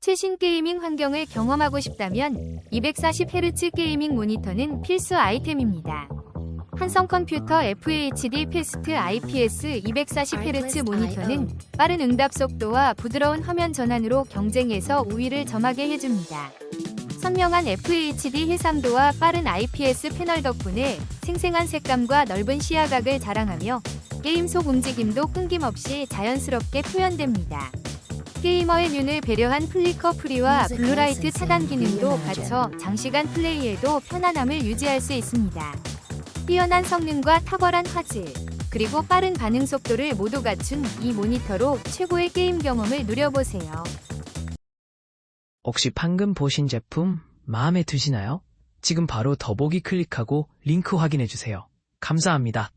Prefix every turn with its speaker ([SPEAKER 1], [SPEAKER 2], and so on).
[SPEAKER 1] 최신 게이밍 환경을 경험하고 싶다면 240Hz 게이밍 모니터는 필수 아이템입니다. 한성 컴퓨터 FHD 패스트 IPS 240Hz 모니터는 빠른 응답 속도와 부드러운 화면 전환으로 경쟁에서 우위를 점하게 해줍니다. 선명한 FHD 해상도와 빠른 IPS 패널 덕분에 생생한 색감과 넓은 시야각을 자랑하며 게임 속 움직임도 끊김없이 자연스럽게 표현됩니다. 게이머의 눈을 배려한 플리커 프리와 블루라이트 차단 기능도 갖춰 장시간 플레이에도 편안함을 유지할 수 있습니다. 뛰어난 성능과 탁월한 화질, 그리고 빠른 반응 속도를 모두 갖춘 이 모니터로 최고의 게임 경험을 누려보세요.
[SPEAKER 2] 혹시 방금 보신 제품 마음에 드시나요? 지금 바로 더보기 클릭하고 링크 확인해주세요. 감사합니다.